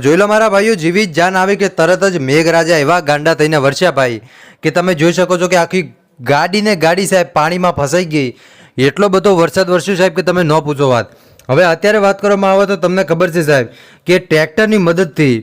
જોઈ લો મારા ભાઈઓ, જેવી જ જાન આવી કે તરત જ મેઘરાજા એવા ગાંડા થઈને વરસ્યા ભાઈ. કે તમે જોઈ શકો છો કે આખી ગાડીને ગાડી સાહેબ પાણીમાં ફસાઈ ગઈ. એટલો બધો વરસાદ વરસ્યો સાહેબ કે તમે ન પૂછો વાત. હવે અત્યારે વાત કરવામાં આવે તો તમને ખબર છે સાહેબ કે ટ્રેક્ટરની મદદથી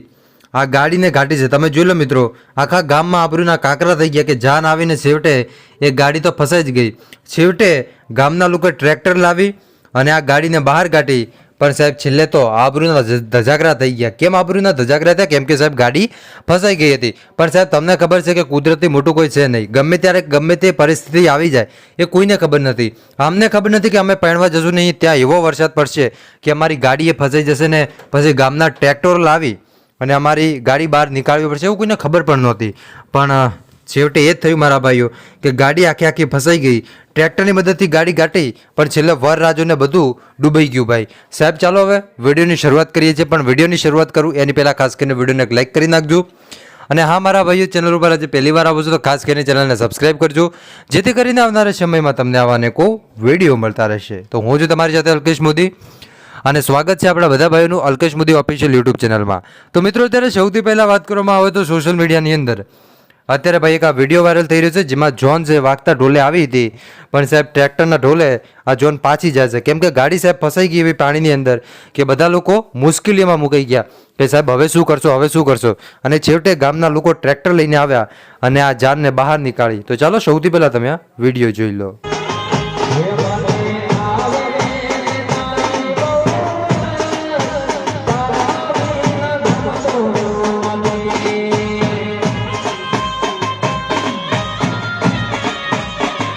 આ ગાડીને ઘાટી છે. તમે જોઈ લો મિત્રો, આખા ગામમાં આબરૂના કાંકરા થઈ ગયા કે જાન આવીને છેવટે એ ગાડી તો ફસાઈ જ ગઈ. છેવટે ગામના લોકોએ ટ્રેક્ટર લાવી અને આ ગાડીને બહાર કાઢી પણ સાહેબ, છેલ્લે તો આબરૂના ધજ- ધજાગરા થઈ ગયા. કેમ આબરૂના ધજાગરા થયા? કેમ કે સાહેબ, ગાડી ફસાઈ ગઈ હતી. પણ સાહેબ, તમને ખબર છે કે કુદરતી મોટું કોઈ છે નહીં. ગમે ત્યારે, ગમે તે પરિસ્થિતિ આવી જાય, એ કોઈને ખબર નથી. અમને ખબર નથી કે અમે પહેણવા જશું નહીં. ત્યાં એવો વરસાદ પડશે કે અમારી ગાડી એ ફસાઈ જશે ને પછી ગામના ટ્રેક્ટરો લાવી અને અમારી ગાડી બહાર નીકાળવી પડશે, એવું કોઈને ખબર પણ નહોતી. પણ છેવટે એ જ થયું મારા ભાઈઓ, કે ગાડી આખી આખી ફસાઈ ગઈ, ટ્રેક્ટરની મદદથી ગાડી ગાટી, પણ છેલ્લે વરરાજોને બધું ડૂબાઈ ગયું ભાઈ. સાહેબ, ચાલો હવે વિડીયોની શરૂઆત કરીએ છીએ, પણ વિડીયોની શરૂઆત કરું, એની પહેલાં ખાસ કરીને વિડીયોને લાઇક કરી નાખજો. અને હા, મારા ભાઈઓ, ચેનલ ઉપર આજે પહેલી વાર આવો છો, તો ખાસ કરીને ચેનલને સબસ્ક્રાઇબ કરજો, જેથી કરીને આવનારા સમયમાં તમને આવા અનેકો વીડિયો મળતા રહેશે. તો હું છું તમારી સાથે અલ્કેશ મોદી, અને સ્વાગત છે આપણા બધા ભાઈઓનું અલ્કેશ મોદી ઓફિશિયલ યુટ્યુબ ચેનલમાં. તો મિત્રો, અત્યારે સૌથી પહેલાં વાત કરવામાં આવે તો સોશિયલ મીડિયાની અંદર અત્યારે ભાઈ એક આ વીડિયો વાયરલ થઈ રહ્યો છે, જેમાં જોન જે વાગતા ઢોલે આવી હતી. પણ સાહેબ, ટ્રેક્ટરના ઢોલે આ જોન પાછી જાય છે. કેમ કે ગાડી સાહેબ ફસાઈ ગઈ એવી પાણીની અંદર કે બધા લોકો મુશ્કેલીમાં મુકાઈ ગયા કે સાહેબ, હવે શું કરશો, હવે શું કરશો? અને છેવટે ગામના લોકો ટ્રેક્ટર લઈને આવ્યા અને આ જાનને બહાર નીકાળી. તો ચાલો સૌથી પહેલાં તમે આ વીડિયો જોઈ લો.